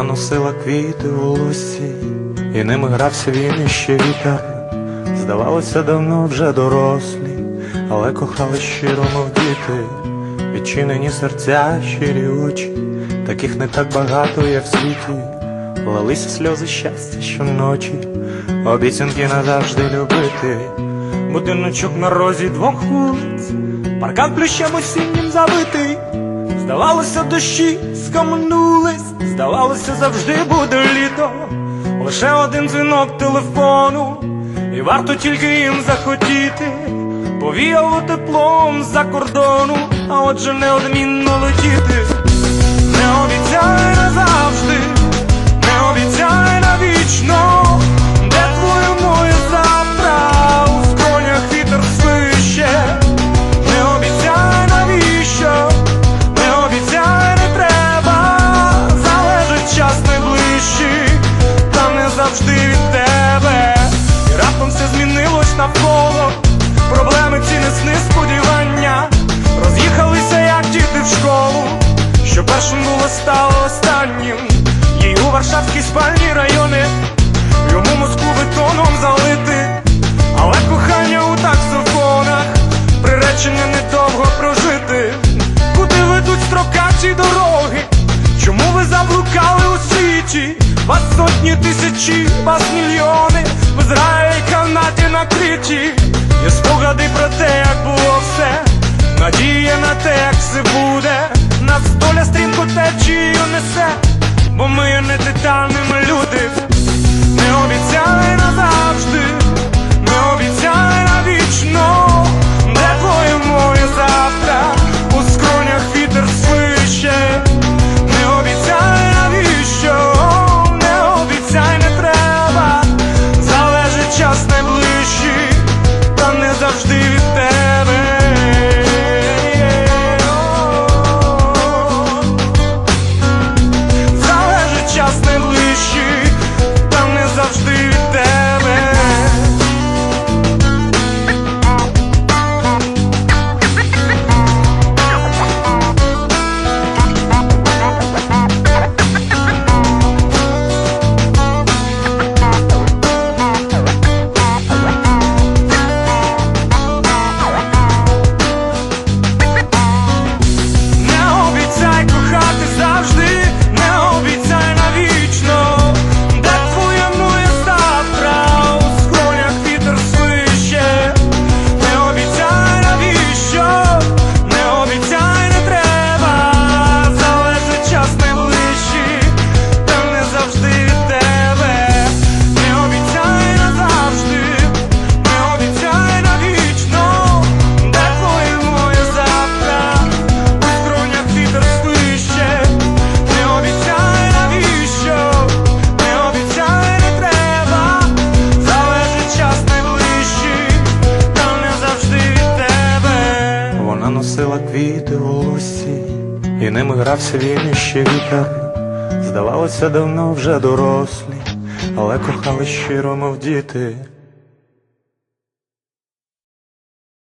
Вона носила квіти у волосі, і ними грався він іще вітер. Здавалося, давно вже дорослі, але кохали щиро, мов діти, відчинені серця, щирі очі, таких не так багато є в світі. Лилися сльози щастя щоночі, обіцянки назавжди любити. Будиночок на розі двох вулиць, паркан плющем осіннім забитий. Здавалося, дощі скамнулись, здавалося, завжди буде літо. Лише один дзвінок телефону, і варто тільки їм захотіти. Повіяло теплом з-за кордону, а отже неодмінно летіти. Не обіцяй назавжди, Варшавській спальні райони, йому Москву бетоном залити, але кохання у таксофонах, приречене недовго прожити. Куди ведуть строкаті дороги? Чому ви заблукали у світі? Вас сотні тисячі, вас мільйони, ви з раю і канаті накриті. Є спогади про те, як титанами люди. Носила квіти у лусі, і ними грався він іще вітер. Здавалося, давно вже дорослі, але кохали щиро, мов діти.